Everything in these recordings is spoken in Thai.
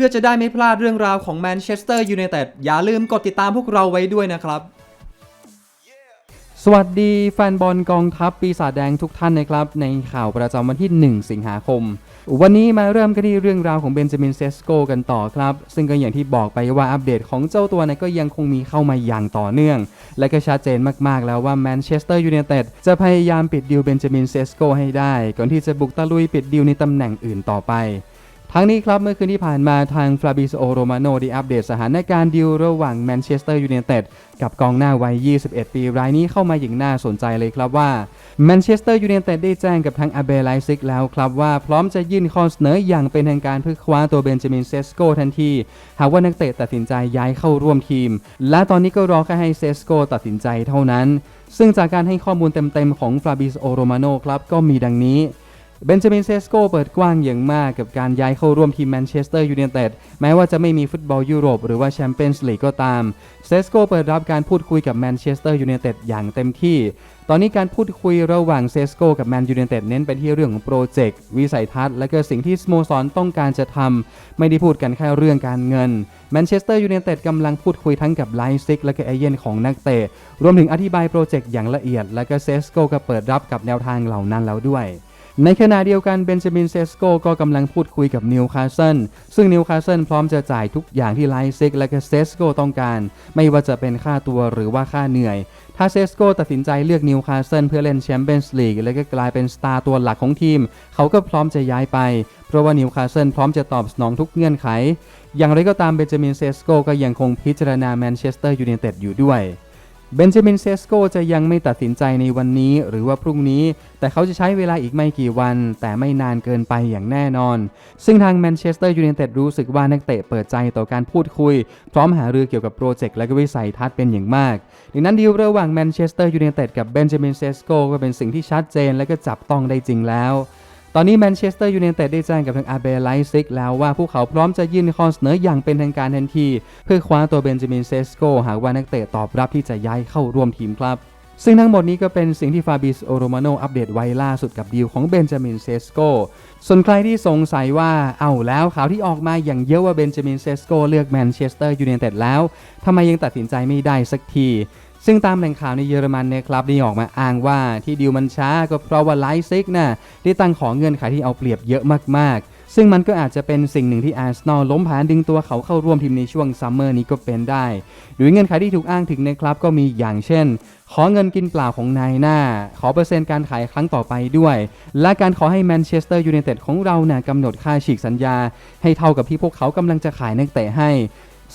พื่อจะได้ไม่พลาดเรื่องราวของแมนเชสเตอร์ยูไนเต็ดอย่าลืมกดติดตามพวกเราไว้ด้วยนะครับ สวัสดีแฟนบอลกองทัพปีศาจแดงทุกท่านนะครับ ในข่าวประจำวันที่ 1 สิงหาคม วันนี้มาเริ่มกันที่เรื่องราวของเบนจามินเซสโกกันต่อครับ ซึ่งก็อย่างที่บอกไปว่าอัปเดตของเจ้าตัวนี่ยก็ยังคงมีเข้ามาอย่างต่อเนื่อง และก็ชัดเจนมากๆแล้วว่าแมนเชสเตอร์ยูไนเต็ดจะพยายามปิดดิวเบนจามินเซสโกให้ได้ ก่อนที่จะบุกตะลุยปิดดิวในตำแหน่งอื่นต่อไป ทั้งนี้ครับเมื่อคืนที่ผ่านมาทางฟลาบิโอโรมาโนได้อัปเดตสถานการณ์ดิวระหว่างแมนเชสเตอร์ยูไนเต็ดกับกองหน้าวัย 21 ปี รายนี้เข้ามาอย่างน่าสนใจเลยครับว่าแมนเชสเตอร์ยูไนเต็ดได้แจ้งกับทางอาเบลไลซิกแล้วครับว่าพร้อมจะยื่นข้อเสนออย่างเป็นทางการเพื่อคว้าตัวเบนจามินเซสโกทันที หากว่านักเตะตัดสินใจย้ายเข้าร่วมทีม และตอนนี้ก็รอแค่ให้เซสโกตัดสินใจเท่านั้น ซึ่งจากการให้ข้อมูลเต็มๆของฟลาบิโอโรมาโนครับก็มีดังนี้ เบนจามินเซสโกเปิดกว้างอย่างมากกับการย้ายเข้าร่วมทีมแมนเชสเตอร์ยูไนเต็ดแม้ว่าจะไม่มีฟุตบอลยุโรปหรือว่าแชมเปี้ยนส์ลีกก็ตามเซสโกเปิดรับการพูดคุยกับแมนเชสเตอร์ยูไนเต็ดอย่างเต็มที่ ตอนนี้การพูดคุยระหว่างเซสโกกับแมนยูไนเต็ดเน้นไปที่เรื่องของโปรเจกต์วิสัยทัศน์และก็สิ่งที่สโมสรต้องการจะทำไม่ได้พูดกันแค่เรื่องการเงินแมนเชสเตอร์ยูไนเต็ดกำลังพูดคุยทั้งกับไลซิกและก็เอเย่นของนักเตะรวมถึงอธิบายโปรเจกต์อย่างละเอียด และก็เซสโกก็เปิดรับกับแนวทางเหล่านั้นแล้วด้วย ในขณะเดียวกันเบนจามินเซสโกก็กำลังพูดคุยกับนิวคาสเซิลซึ่งนิวคาสเซิลพร้อมจะจ่ายทุกอย่างที่ไลซิกและก็เซสโกต้องการ ไม่ว่าจะเป็นค่าตัวหรือว่าค่าเหนื่อย ถ้าเซสโกตัดสินใจเลือกนิวคาสเซิลเพื่อเล่นแชมเปี้ยนส์ลีกและก็กลายเป็นสตาร์ตัวหลักของทีม เขาก็พร้อมจะย้ายไป เพราะว่านิวคาสเซิลพร้อมจะตอบสนองทุกเงื่อนไข อย่างไรก็ตามเบนจามินเซสโกก็ยังคงพิจารณาแมนเชสเตอร์ยูไนเต็ดอยู่ด้วย เบนจามินเซสโกจะยังไม่ตัดสินใจในวันนี้หรือว่าพรุ่งนี้ แต่เขาจะใช้เวลาอีกไม่กี่วัน แต่ไม่นานเกินไปอย่างแน่นอน ซึ่งทางแมนเชสเตอร์ยูไนเต็ดรู้สึกว่านักเตะเปิดใจต่อการพูดคุย พร้อมหารือเกี่ยวกับโปรเจกต์และก็วิสัยทัศน์เป็นอย่างมาก ดังนั้นดีลระหว่างแมนเชสเตอร์ยูไนเต็ดกับเบนจามินเซสโกก็เป็นสิ่งที่ชัดเจนและก็จับต้องได้จริงแล้ว ตอนนี้แมนเชสเตอร์ยูไนเต็ดได้แจ้งกับทางอาเบไลซิกแล้วว่าพวกเขาพร้อมจะยื่นข้อเสนออย่างเป็นทางการทันที เพื่อคว้าตัวเบนจามินเซสโกหากว่านักเตะตอบรับที่จะย้ายเข้าร่วมทีมครับซึ่งทั้งหมดนี้ก็เป็นสิ่งที่ฟาบิสโอโรมาโนอัปเดตไว้ล่าสุดกับดีลของเบนจามินเซสโก ส่วนใครที่สงสัยว่า เอาแล้วข่าวที่ออกมาอย่างเยอะว่าเบนจามินเซสโกเลือกแมนเชสเตอร์ยูไนเต็ดแล้ว ทำไมยังตัดสินใจไม่ได้สักที ซึ่งตามแหล่งข่าวในเยอรมันเนี่ยครับได้ออกมาอ้างว่าที่ดิวมันช้าก็เพราะว่าไลซิกน่ะได้ตั้งของเงื่อนไขที่เอาเปรียบเยอะมากๆ ซึ่งมันก็อาจจะเป็นสิ่งหนึ่งที่อาร์เซนอลล้มผานดึงตัวเขาเข้าร่วมทีมในช่วงซัมเมอร์นี้ก็เป็นได้ หรือเงื่อนไขที่ถูกอ้างถึงนะครับก็มีอย่างเช่น ขอเงินกินเปล่าของนายหน้า ขอเปอร์เซ็นต์การขายครั้งต่อไปด้วย และการขอให้แมนเชสเตอร์ยูไนเต็ดของเราเนี่ยกำหนดค่าฉีกสัญญา ให้เท่ากับที่พวกเขากำลังจะขายนักเตะให้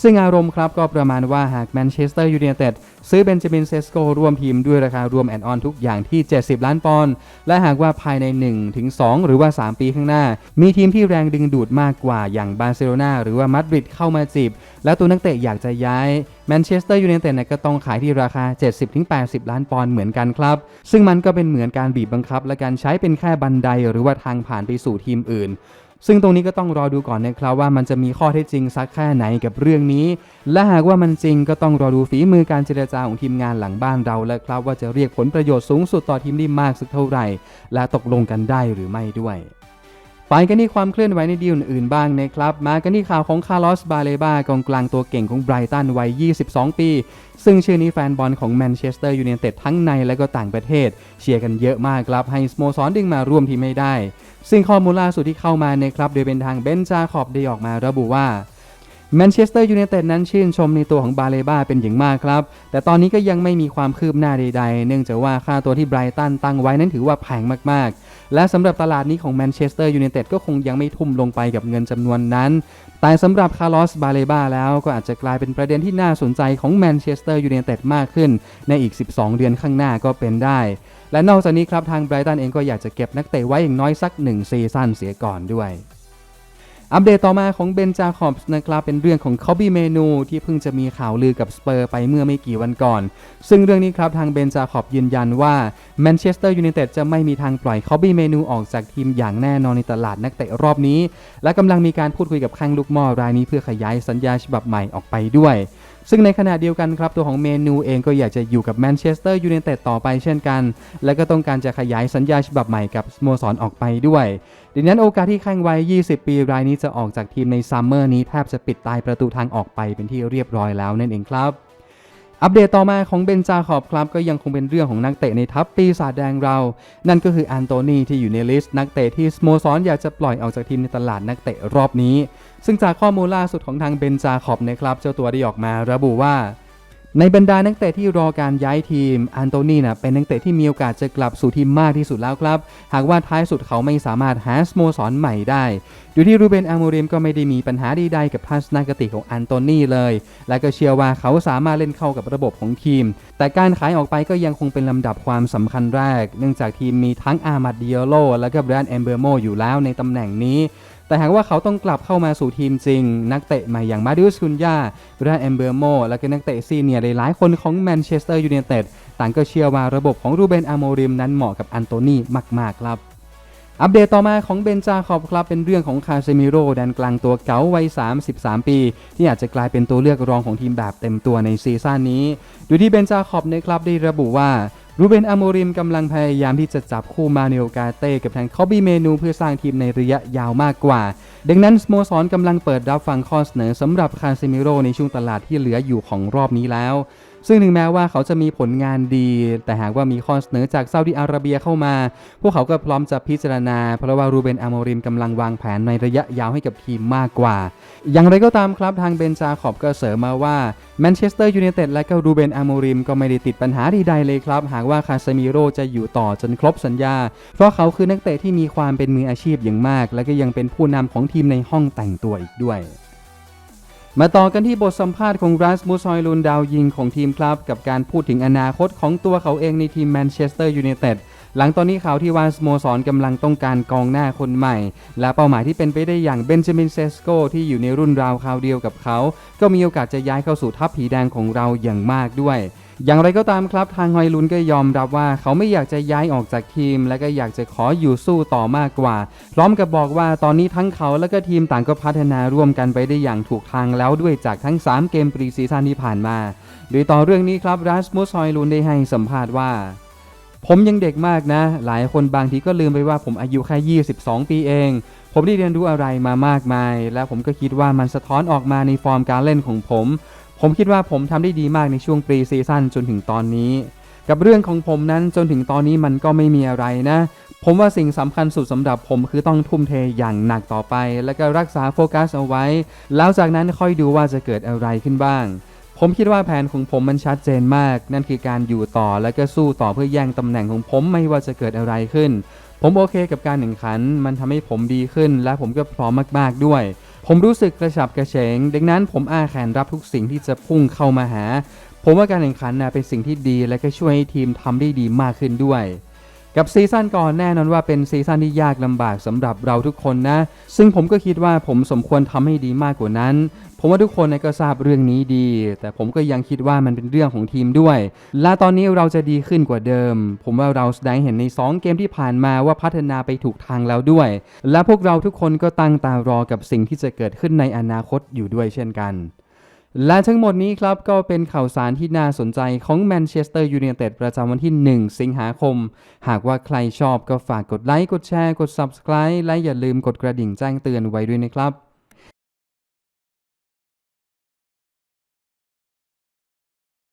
ซึ่งอารมณ์ครับก็ประมาณว่าหากแมนเชสเตอร์ยูไนเต็ดซื้อเบนจามินเซสโกร่วมทีมด้วยราคารวมแอนออนทุกอย่างที่ 70 ล้านปอนด์และหากว่าภายใน1ถึง2หรือว่า 3 ปีข้างหน้า มีทีมที่แรงดึงดูดมากกว่าอย่างบาร์เซโลนาหรือว่ามาดริดเข้ามาจีบ แล้วตัวนักเตะอยากจะย้ายแมนเชสเตอร์ยูไนเต็ดก็ต้องขายที่ราคา 70-80 ล้านปอนด์เหมือนกันครับ ซึ่งมันก็เป็นเหมือนการบีบบังคับ และการใช้เป็นแค่บันไดหรือว่าทางผ่านไปสู่ทีมอื่น ซึ่งตรงนี้ก็ต้องรอดูก่อนนะครับว่ามันจะมีข้อเท็จจริงสักแค่ไหนกับเรื่องนี้ และหากว่ามันจริงก็ต้องรอดูฝีมือการเจรจาของทีมงานหลังบ้านเราแล้วครับว่าจะเรียกผลประโยชน์สูงสุดต่อทีมได้มากสักเท่าไหร่ และตกลงกันได้หรือไม่ด้วย ไปกันที่ความเคลื่อนไหวในดีลอื่นๆบ้างนะครับ มากันที่ข่าวของคาร์ลอสบาเลบากองกลางตัวเก่งของไบรตันวัย 22 ปี ซึ่งชื่อนี้แฟนบอลของแมนเชสเตอร์ยูไนเต็ดทั้งในและก็ต่างประเทศ เชียร์กันเยอะมากครับ ให้สโมสรดึงมาร่วมทีมไม่ได้ ซึ่งข้อมูลล่าสุดที่เข้ามาในครับโดยเป็นทางเบนจาขอบได้ออกมาระบุว่า แมนเชสเตอร์ยูไนเต็ดนั้นชื่นชมในตัวของบาเลบาเป็นอย่างมากครับ แต่ตอนนี้ก็ยังไม่มีความคืบหน้าใดๆ เนื่องจากว่าค่าตัวที่ไบรตันตั้งไว้นั้นถือว่าแพงมากๆ และสำหรับตลาดนี้ของแมนเชสเตอร์ยูไนเต็ดก็คงยังไม่ทุ่มลงไปกับเงินจำนวนนั้น แต่สำหรับคาร์ลอสบาเลบาแล้วก็อาจจะกลายเป็นประเด็นที่น่าสนใจของแมนเชสเตอร์ยูไนเต็ดมากขึ้น ในอีก 12 เดือนข้างหน้าก็เป็นได้ และนอกจากนี้ครับทางไบรตันเองก็อยากจะเก็บนักเตะไว้อย่างน้อยสัก1ซีซั่นเสียก่อนด้วย อัปเดตต่อมาของเบนจาคอบส์นะครับเป็นเรื่องของคอบี้เมนูที่เพิ่งจะมีข่าวลือกับสเปอร์ไปเมื่อไม่กี่วันก่อน ซึ่งเรื่องนี้ครับทางเบนจาคอบยืนยันว่าแมนเชสเตอร์ยูไนเต็ดจะไม่มีทางปล่อยคอบี้เมนูออกจากทีมอย่างแน่นอนในตลาดนักเตะรอบนี้ และกำลังมีการพูดคุยกับข้างลูกหม้อรายนี้เพื่อขยายสัญญาฉบับใหม่ออกไปด้วย ซึ่งในขณะเดียวกันครับตัวของเมนูเองก็อยากจะอยู่กับแมนเชสเตอร์ยูไนเต็ดต่อไปเช่นกัน และก็ต้องการจะขยายสัญญาฉบับใหม่กับสโมสรออกไปด้วยดังนั้นโอกาสที่แข้งวัย 20 ปีรายนี้จะออกจากทีมในซัมเมอร์นี้แทบจะปิดตายประตูทางออกไปเป็นที่เรียบร้อยแล้วนั่นเองครับอัปเดตต่อมาของเบนจาขอบครับก็ยังคงเป็นเรื่องของนักเตะในทัพปีศาจแดงเรา นั่นก็คืออันโตนีที่อยู่ในลิสต์นักเตะที่สโมสรอยากจะปล่อยออกจากทีมในตลาดนักเตะรอบนี้ ซึ่งจากข้อมูลล่าสุดของทางเบนจาขอบนะครับเจ้าตัวได้ออกมาระบุว่า ในบรรดานักเตะที่รอการย้ายทีมอันโตนีนะเป็นนักเตะที่มีโอกาสจะกลับสู่ทีมมากที่สุดแล้วครับ หากว่าท้ายสุดเขาไม่สามารถหาสโมสรใหม่ได้ดูที่รูเบนอาโมริมก็ไม่ได้มีปัญหาใดๆกับทัศนคติของอันโตนีเลย และก็เชื่อว่าเขาสามารถเล่นเข้ากับระบบของทีม แต่การขายออกไปก็ยังคงเป็นลำดับความสำคัญแรก เนื่องจากทีมมีทั้งอามัดดิโอโลและก็แบรนด์เอมเบอร์โมอยู่แล้วในตำแหน่งนี้ แต่หากว่าเขาต้องกลับเข้ามาสู่ทีมจริง นักเตะใหม่อย่างมาดิอุสคุนยาแบรนด์เอมเบอร์โมและก็นักเตะซีเนียหลายๆคนของแมนเชสเตอร์ยูไนเต็ดต่างก็เชื่อว่าระบบของรูเบนอาโมริมนั้นเหมาะกับอันโตนีมาก ๆ ครับอัปเดตต่อมาของเบนจาคอบครับเป็นเรื่องของคาเซมิโร่แดนกลางตัวเก๋าวัย 33 ปี ที่อาจจะกลายเป็นตัวเลือกรองของทีมแบบเต็มตัวในซีซั่นนี้ดูที่เบนจาคอบนะครับได้ระบุว่า รูเบนอโมริมกำลังพยายามที่จะจับคู่มาเนลกาเต้กับทางคอบี้เมนูเพื่อสร้างทีมในระยะยาวมากกว่า ดังนั้นสโมสรกำลังเปิดรับฟังข้อเสนอสำหรับคาเซมิโรในช่วงตลาดที่เหลืออยู่ของรอบนี้แล้ว ซึ่งถึงแม้ว่าเขาจะมีผลงานดี แต่หากว่ามีข้อเสนอจากซาอุดิอาระเบียเข้ามา พวกเขาก็พร้อมจะพิจารณา เพราะว่ารูเบนอาโมริมกำลังวางแผนในระยะยาวให้กับทีมมากกว่า อย่างไรก็ตามครับทางเบนจาขอบก็เสริมมาว่าแมนเชสเตอร์ยูไนเต็ดและก็รูเบนอาโมริมก็ไม่ได้ติดปัญหาใดๆเลยครับ หากว่าคาเซมิโรจะอยู่ต่อจนครบสัญญา เพราะเขาคือนักเตะที่มีความเป็นมืออาชีพอย่างมาก และก็ยังเป็นผู้นำของทีมในห้องแต่งตัวอีกด้วย มาต่อกันที่บทสัมภาษณ์ของรัสมูซอยลุนดาวยิงของทีมครับ กับการพูดถึงอนาคตของตัวเขาเองในทีมแมนเชสเตอร์ยูไนเต็ด หลังตอนนี้ข่าวที่ว่าสโมสรกำลังต้องการกองหน้าคนใหม่ และเป้าหมายที่เป็นไปได้อย่างเบนจามินเซสโกที่อยู่ในรุ่นราวคราวเดียวกับเขา ก็มีโอกาสจะย้ายเข้าสู่ทัพผีแดงของเราอย่างมากด้วยอย่างไรก็ตามครับทางฮอยลุนก็ยอมรับว่าเขาไม่อยากจะย้ายออกจากทีม และก็อยากจะขออยู่สู้ต่อมากกว่า พร้อมกับบอกว่าตอนนี้ทั้งเขาและก็ทีมต่างก็พัฒนาร่วมกันไปได้อย่างถูกทางแล้วด้วยจากทั้ง 3 เกมปรีซีซั่นที่ผ่านมา โดยต่อเรื่องนี้ครับรัสมุสฮอยลุนได้ให้สัมภาษณ์ว่า ผมยังเด็กมากนะ หลายคนบางทีก็ลืมไปว่าผมอายุแค่ 22 ปีเอง ผมได้เรียนรู้อะไรมามากมาย และผมก็คิดว่ามันสะท้อนออกมาในฟอร์มการเล่นของผม ผมคิดว่าผมทำได้ดีมากในช่วงปรีซีซั่นจนถึงตอนนี้ กับเรื่องของผมนั้นจนถึงตอนนี้มันก็ไม่มีอะไรนะ ผมว่าสิ่งสำคัญสุดสำหรับผมคือต้องทุ่มเทอย่างหนักต่อไป แล้วก็รักษาโฟกัสเอาไว้ แล้วจากนั้นค่อยดูว่าจะเกิดอะไรขึ้นบ้าง ผมคิดว่าแผนของผมมันชัดเจนมาก นั่นคือการอยู่ต่อและก็สู้ต่อเพื่อแย่งตำแหน่งของผมไม่ว่าจะเกิดอะไรขึ้น ผมโอเคกับการแข่งขัน มันทำให้ผมดีขึ้น และผมก็พร้อมมากๆด้วย ผมรู้สึกกระฉับกระเฉง ดังนั้นผมอ้าแขนรับทุกสิ่งที่จะพุ่งเข้ามาหา ผมว่าการแข่งขันนะเป็นสิ่งที่ดี และก็ช่วยให้ทีมทำได้ดีมากขึ้นด้วย กับซีซั่นก่อนแน่นอนว่าเป็นซีซั่นที่ยากลำบากสำหรับเราทุกคนนะ ซึ่งผมก็คิดว่าผมสมควรทำให้ดีมากกว่านั้น ผมว่าทุกคนก็ทราบเรื่องนี้ดี แต่ผมก็ยังคิดว่ามันเป็นเรื่องของทีมด้วย และตอนนี้เราจะดีขึ้นกว่าเดิม ผมว่าเราแสดงเห็นใน 2 เกมที่ผ่านมาว่าพัฒนาไปถูกทางแล้วด้วย และพวกเราทุกคนก็ตั้งตารอกับสิ่งที่จะเกิดขึ้นในอนาคตอยู่ด้วยเช่นกัน และทั้งหมดนี้ครับ ก็เป็นข่าวสารที่น่าสนใจของแมนเชสเตอร์ยูไนเต็ดประจำวันที่ 1 สิงหาคม หากว่าใครชอบก็ฝากกดไลค์ กดแชร์ กด Subscribe และอย่าลืมกดกระดิ่งแจ้งเตือนไว้ด้วยนะครับ